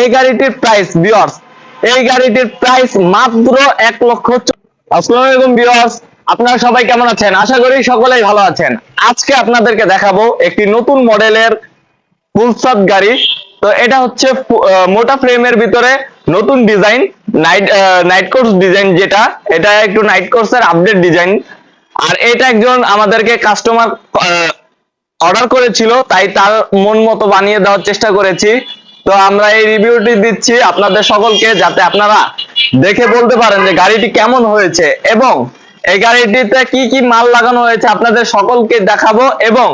এই গাড়িটির প্রাইস বিয়ার্স এই গাড়িটির প্রাইস মাত্র এক লক্ষ আসসালামু আলাইকুম বিয়ার্স আপনারা সবাই কেমন আছেন? আশা করি সকলেই ভালো আছেন। আজকে আপনাদেরকে দেখাবো একটি নতুন মডেলের ফুলসাদ গাড়ি। তো এটা হচ্ছে মোটা ফ্রেমের ভিতরে নতুন design night night course design যেটা। এটা একটু নাইট কোর্সের আপডেট ডিজাইন আর এটা একজন আমাদেরকে কাস্টমার অর্ডার করেছিল, তাই তার মন মতো বানিয়ে দেওয়ার চেষ্টা করেছি। তো আমরা এই রিভিউটি দিচ্ছি আপনাদের সকলকে যাতে আপনারা দেখে বলতে পারেন যে গাড়িটি কেমন হয়েছে এবং এই গাড়িটিতে কি কি মাল লাগানো হয়েছে আপনাদের সকলকে দেখাবো এবং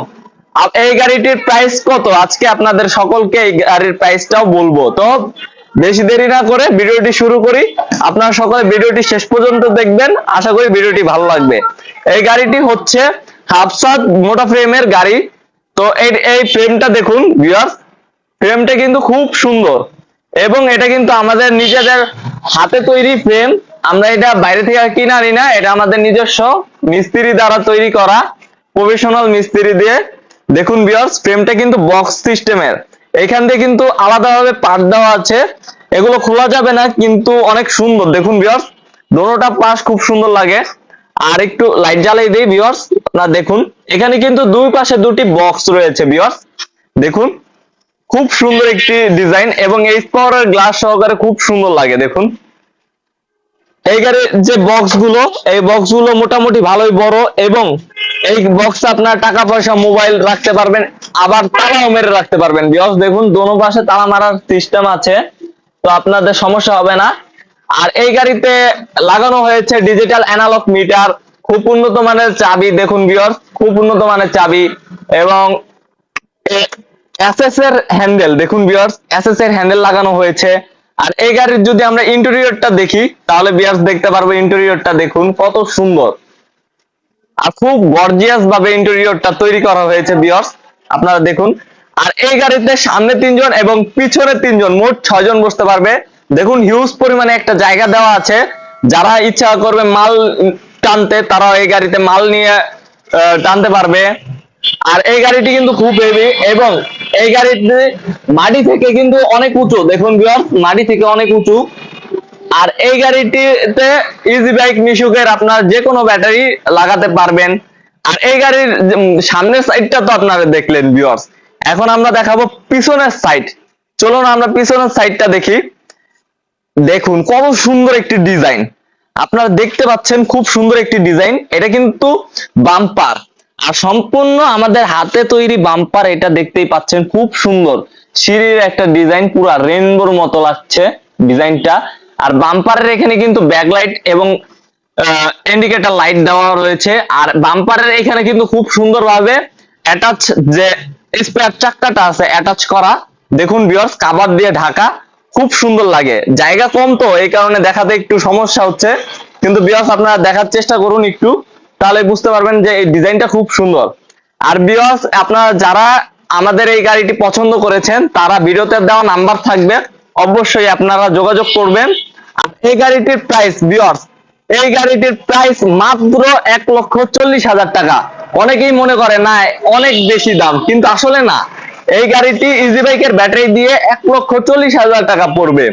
এই গাড়িটির প্রাইস কত? আজকে আপনাদের সকলকে এই গাড়ির প্রাইসটাও বলব। তো বেশি দেরি না করে ভিডিওটি শুরু করি। আপনারা সকলে ভিডিওটি শেষ পর্যন্ত দেখবেন। আশা করি ভিডিওটি ভালো লাগবে। এই গাড়িটি হচ্ছে হাফসাদ মোটা ফ্রেমের গাড়ি। তো এই ফ্রেমটা দেখুন ভিউয়ার্স ফ্রেমটা কিন্তু খুব সুন্দর। এবং এটা কিন্তু আমাদের নিজেদের হাতে তৈরি ফ্রেম আমরা এটা বাইরে থেকে কিনে আনি না, এটা আমাদের নিজস্ব মিস্ত্রি দ্বারা তৈরি করা প্রফেশনাল মিস্ত্রি দিয়ে। দেখুন বিয়ার্স ফ্রেমটা কিন্তু বক্স সিস্টেমের এখান দিয়ে কিন্তু আলাদাভাবে পার্ট দেওয়া আছে। এগুলো খোলা যাবে না, কিন্তু অনেক সুন্দর। দেখুন বিয়ার্স দোনোটা পাশ খুব সুন্দর লাগে। আর একটু লাইট জ্বালাই দিই বিয়ার্স আপনারা দেখুন। এখানে কিন্তু দুই পাশে দুটি বক্স রয়েছে বিয়ার্স দেখুন। খুব সুন্দর একটি ডিজাইন এবং এই পাওয়ারের গ্লাস সহকারে খুব সুন্দর লাগে, দেখুন। এই গাড়ির যে বক্সগুলো এই বক্সগুলো মোটামুটি ভালোই বড় এবং এই বক্সে আপনার টাকা পয়সা মোবাইল রাখতে পারবেন, আবার তালাও মেরে রাখতে পারবেন। বিকজ দেখুন, দোনো পাশে তালা মারার সিস্টেম আছে, তো আপনাদের সমস্যা হবে না। আর এই গাড়িতে লাগানো হয়েছে ডিজিটাল অ্যানালগ মিটার খুব উন্নত মানের চাবি, দেখুন বিয়স খুব উন্নত মানের চাবি এবং এসএস এর হ্যান্ডেল দেখুন বিয়ার্স এসএস এর হ্যান্ডেল লাগানো হয়েছে। আর এই গাড়ির যদি আমরা ইন্টেরিয়রটা দেখি, তাহলে বিয়ার্স দেখতে পারব ইন্টেরিয়রটা দেখুন, কত সুন্দর। আর খুব গর্জিয়াস ভাবে ইন্টেরিয়রটা তৈরি করা হয়েছে বিয়ার্স আপনারা দেখুন। আর এই গাড়িতে সামনে তিনজন এবং পিছনে তিনজন, মোট ছয়জন বসতে পারবে। দেখুন হিউজ পরিমাণে একটা জায়গা দেওয়া আছে। যারা ইচ্ছা করবে মাল টানতে তারা এই গাড়িতে মাল নিয়ে টানতে পারবে। আর এই গাড়িটি কিন্তু খুব হেভি এবং এই গাড়িতে মাটি থেকে কিন্তু অনেক উঁচু, দেখুন ভিউয়ার্স মাটি থেকে অনেক উঁচু। আর এই গাড়িটিতে ইজি বাইক মিশুকের আপনার যে কোনো ব্যাটারি লাগাতে পারবেন। আর এই গাড়ির সামনের সাইডটা তো আপনারা দেখলেন ভিউয়ার্স এখন আমরা দেখাবো পিছনের সাইড চলুন আমরা পিছনের সাইডটা দেখি। দেখুন কত সুন্দর একটি ডিজাইন আপনারা দেখতে পাচ্ছেন খুব সুন্দর একটি ডিজাইন এটা কিন্তু বাম্পার আর সম্পূর্ণ আমাদের হাতে তৈরি বাম্পার এটা দেখতেই পাচ্ছেন, খুব সুন্দর। সিঁড়ির একটা ডিজাইন পুরা রেনবোর মতো লাগছে ডিজাইনটা আর বাম্পারের এখানে কিন্তু ব্যাকলাইট এবং ইন্ডিকেটর লাইট দেওয়া রয়েছে। আর বাম্পারের এখানে কিন্তু খুব সুন্দরভাবে অ্যাটাচ যে স্পেয়ার চাক্কাটা আছে অ্যাটাচ করা। দেখুন বিয়ার্স কাবার দিয়ে ঢাকা, খুব সুন্দর লাগে। জায়গা কম তো, এই কারণে দেখাতে একটু সমস্যা হচ্ছে। কিন্তু বিয়ার্স আপনারা দেখার চেষ্টা করুন একটু। তাহলে বুঝতে পারবেন যে এই ডিজাইনটা খুব সুন্দর। আর বিয়ার্স আপনারা যারা আমাদের এই গাড়িটি পছন্দ করেছেন, তারা ভিডিওতে দেওয়া নাম্বার থাকবে। অবশ্যই আপনারা যোগাযোগ করবেন। আর এই গাড়িটির প্রাইস বিয়ার্স এই গাড়িটির প্রাইস মাত্র এক লক্ষ চল্লিশ হাজার টাকা। অনেকেই মনে করে, না, অনেক বেশি দাম। কিন্তু আসলে না। এই গাড়িটি ইজি বাইকের ব্যাটারি দিয়ে এক লক্ষ চল্লিশ হাজার টাকা পড়বে।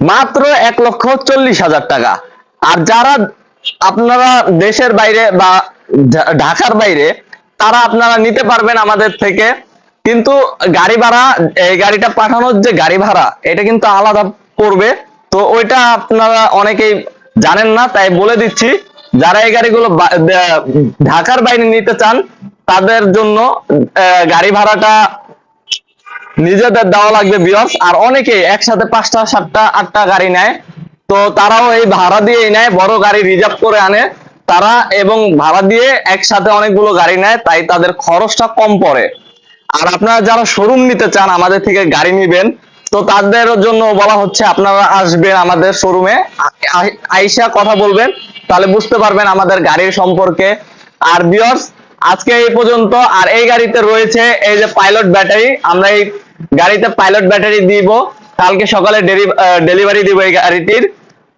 মাত্র এক লক্ষ চল্লিশ হাজার টাকা। আর যারা আপনারা দেশের বাইরে বা ঢাকার বাইরে, তারা আপনারা নিতে পারবেন আমাদের থেকে। কিন্তু গাড়ি ভাড়া, এই গাড়িটা পাঠানোর যে গাড়ি ভাড়া, এটা কিন্তু আলাদা পড়বে। তো ওইটা আপনারা অনেকেই জানেন না, তাই বলে দিচ্ছি, যারা এই গাড়িগুলো ঢাকার বাইরে নিতে চান, তাদের জন্য গাড়ি ভাড়াটা নিজেদের দেওয়া লাগবে বিয়স। আর অনেকে একসাথে পাঁচটা, সাতটা, আটটা গাড়ি নেয়। তো তারাও এই ভাড়া দিয়ে নেয়, বড় গাড়ি রিজার্ভ করে আনে। তারা এবং ভাড়া দিয়ে একসাথে অনেকগুলো গাড়ি নেয়, তাই তাদের খরচটা কম পড়ে। আর আপনারা যারা শোরুম নিতে চান, আমাদের থেকে গাড়ি নিবেন। তো তাদের জন্য বলা হচ্ছে, আপনারা আসবেন আমাদের শোরুমে আইসা কথা বলবেন, তাহলে বুঝতে পারবেন আমাদের গাড়ির সম্পর্কে। আর বিয়র্স আজকে এই পর্যন্ত, আর এই গাড়িতে রয়েছে এই যে পাইলট ব্যাটারি আমরা এই গাড়িতে পাইলট ব্যাটারি দিব। কালকে সকালে ডেলিভারি দিব এই গাড়িটির।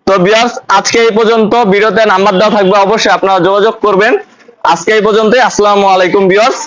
তো বিয়ার্স আজকে এই পর্যন্ত ভিডিওতে নাম্বার দেওয়া থাকবে, অবশ্যই আপনারা যোগাযোগ করবেন। আজকে এই পর্যন্তই, আসসালামু আলাইকুম বিয়ার্স